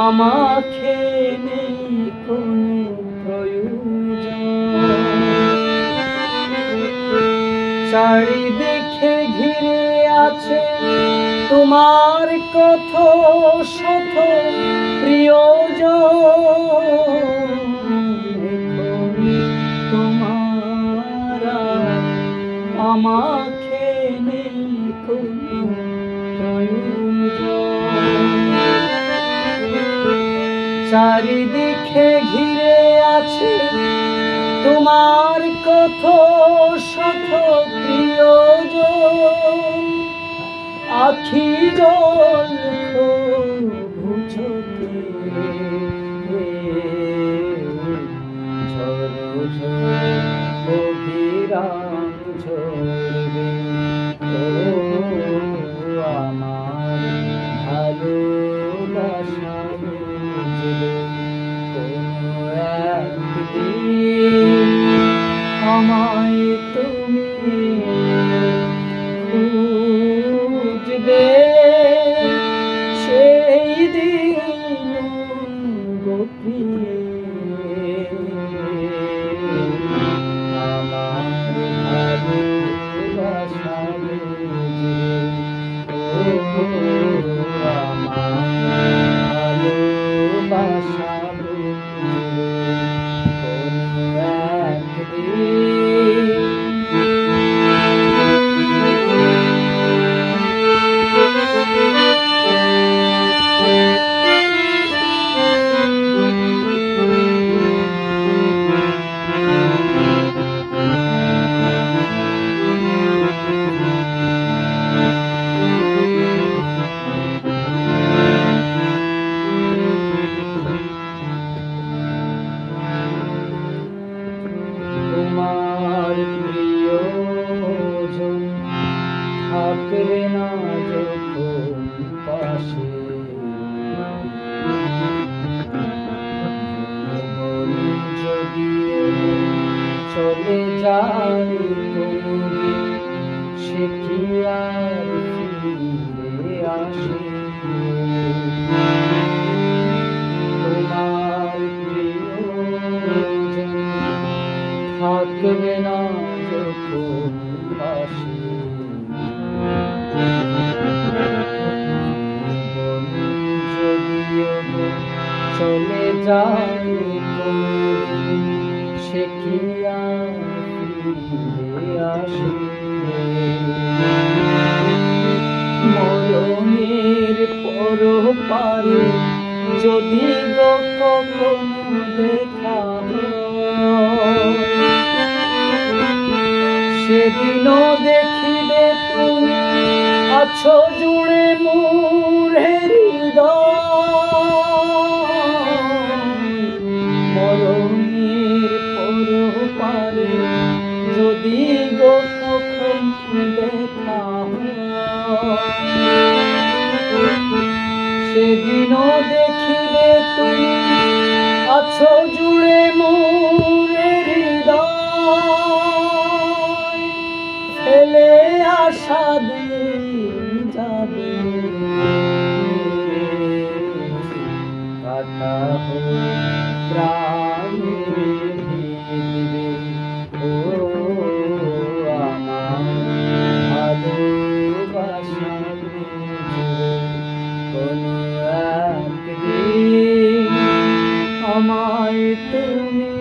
আমাকে নেই প্রয়োজন। চারিদিকে ঘিরে আছে তোমার কত শত এখন তোমার আমাকে চারিদিকে ঘিরে আছে। তোমার কত শত প্রিয়জন আখি জল তুমি খুঁজবে সেই দিন গোপিয়ে আমার ভালোবাসা বুঝবে ও থাকবে না যখন পাশে জীবন চলে যায় কোনদিন সে কি আর ফিরে আসে? তোমার প্রিয়জন থাকবে না চলে যায় সে কি মরণের পর পারে যদি দেখা সেদিনও দেখিবে তুমি আছো জুড়ে যাবে কাটা প্রাণ দিবে ও আমার ভালোবাসা কোনো একদিন আমায় তুমি